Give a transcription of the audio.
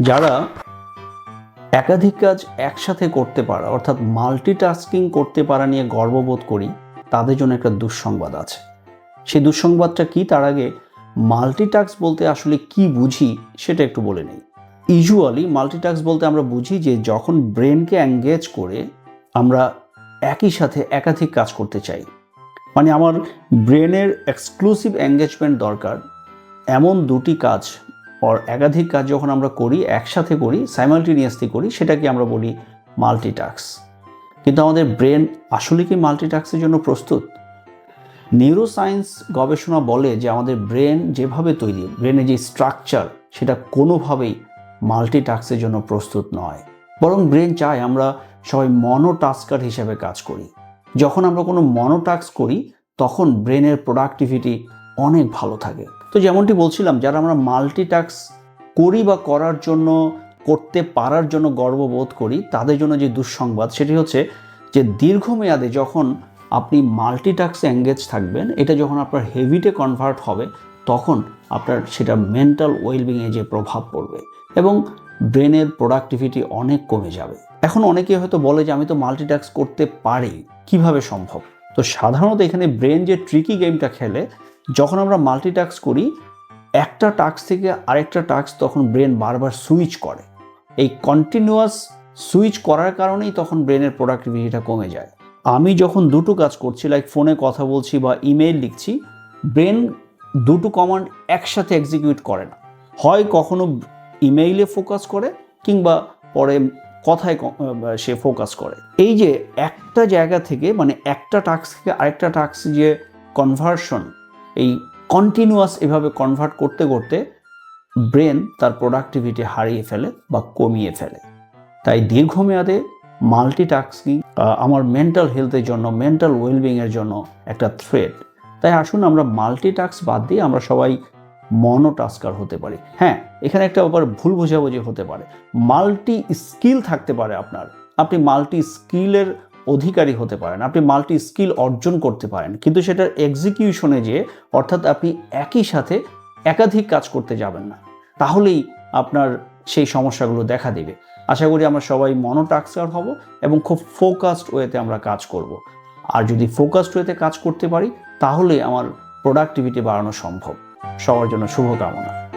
যারা একাধিক কাজ একসাথে করতে পারা, অর্থাৎ মাল্টিটাস্কিং করতে পারা নিয়ে গর্ববোধ করি, তাদের জন্য একটা দুঃসংবাদ আছে। সেই দুঃসংবাদটা কি? তার আগে মাল্টিটাস্ক বলতে আসলে কি বুঝি সেটা একটু বলে নেই। ইউজুয়ালি মাল্টিটাস্ক বলতে আমরা বুঝি যে যখন ব্রেনকে এঙ্গেজ করে আমরা একই সাথে একাধিক কাজ করতে চাই। মানে আমার ব্রেনের এক্সক্লুসিভ এঙ্গেজমেন্ট দরকার, এমন দুটি কাজ অর একাধিক কাজ যখন আমরা করি, একসাথে করি সাইমালটেনিয়াসলি করি, সেটাকে আমরা বলি মাল্টিটাস্ক কিন্তু আমাদের ব্রেন আসলে কি মাল্টিটাস্কের জন্য প্রস্তুত? নিউরোসায়েন্স গবেষণা বলে যে আমাদের ব্রেন যেভাবে তৈরি ব্রেনের যে স্ট্রাকচার সেটা কোনোভাবেই মাল্টিটাস্কের জন্য প্রস্তুত নয়। বরং ব্রেন চায় আমরা সবাই মনোটাস্কার হিসেবে কাজ করি। যখন আমরা কোনো মনোটাস্ক করি, তখন ব্রেনের প্রোডাক্টিভিটি অনেক ভালো থাকে। তো যেমনটি বলছিলাম, যারা আমরা মাল্টিটাস্ক করি বা করার জন্য, করতে পারার জন্য গর্ববোধ করি, তাদের জন্য যে দুঃসংবাদ, সেটি হচ্ছে যে দীর্ঘমেয়াদে যখন আপনি মাল্টিটাস্কে এঙ্গেজ থাকবেন, এটা যখন আপনার হেভিটে কনভার্ট হবে, তখন আপনার সেটা মেন্টাল ওয়েলবিংয়ে যে প্রভাব পড়বে এবং ব্রেনের প্রোডাক্টিভিটি অনেক কমে যাবে। এখন অনেকে হয়তো বলে যে, আমি তো মাল্টিটাস্ক করতে পারি, কীভাবে সম্ভব? তো সাধারণত এখানে ব্রেন যে ট্রিকি গেমটা খেলে যখন আমরা মাল্টিটাস্ক করি, একটা টাস্ক থেকে আরেকটা টাস্ক তখন ব্রেন বারবার সুইচ করে। এই কন্টিনিউয়াস সুইচ করার কারণেই তখন ব্রেনের প্রোডাক্টিভিটিটা কমে যায়। আমি যখন দুটো কাজ করছি লাইক ফোনে কথা বলছি বা ইমেইল লিখছি ব্রেন দুটো কমান্ড একসাথে এক্সিকিউট করে না। হয় কখনো ইমেইলে ফোকাস করে, কিংবা পরে কথায় সে ফোকাস করে। এই যে একটা জায়গা থেকে মানে একটা টাস্ক থেকে আরেকটা টাস্ক যে কনভার্সন এই কন্টিনিউয়াস এভাবে কনভার্ট করতে করতে ব্রেন তার প্রোডাক্টিভিটি হারিয়ে ফেলে বা কমিয়ে ফেলে। তাই দীর্ঘমেয়াদে মাল্টিটাস্কিং আমার মেন্টাল হেলথের জন্য মেন্টাল ওয়েলবিংয়ের জন্য একটা থ্রেড তাই আসুন আমরা মাল্টিটাস্ক বাদ দিয়ে আমরা সবাই মনোটাস্কার হতে পারি। হ্যাঁ এখানে একটা আবার ভুল বোঝাবুঝি হতে পারে। মাল্টি স্কিল থাকতে পারে আপনার। আপনি মাল্টি স্কিলের অধিকারী হতে পারেন, আপনি মাল্টি স্কিল অর্জন করতে পারেন, কিন্তু সেটার এক্সিকিউশনে যে অর্থাৎ আপনি একই সাথে একাধিক কাজ করতে যাবেন না। তাহলেই আপনার সেই সমস্যাগুলো দেখা দেবে। আশা করি আমরা সবাই মনোটাক্সার হব এবং খুব ফোকাসড ওয়েতে আমরা কাজ করব। আর যদি ফোকাসড ওয়েতে কাজ করতে পারি, তাহলে আমার প্রোডাক্টিভিটি বাড়ানো সম্ভব। সবার জন্য শুভকামনা।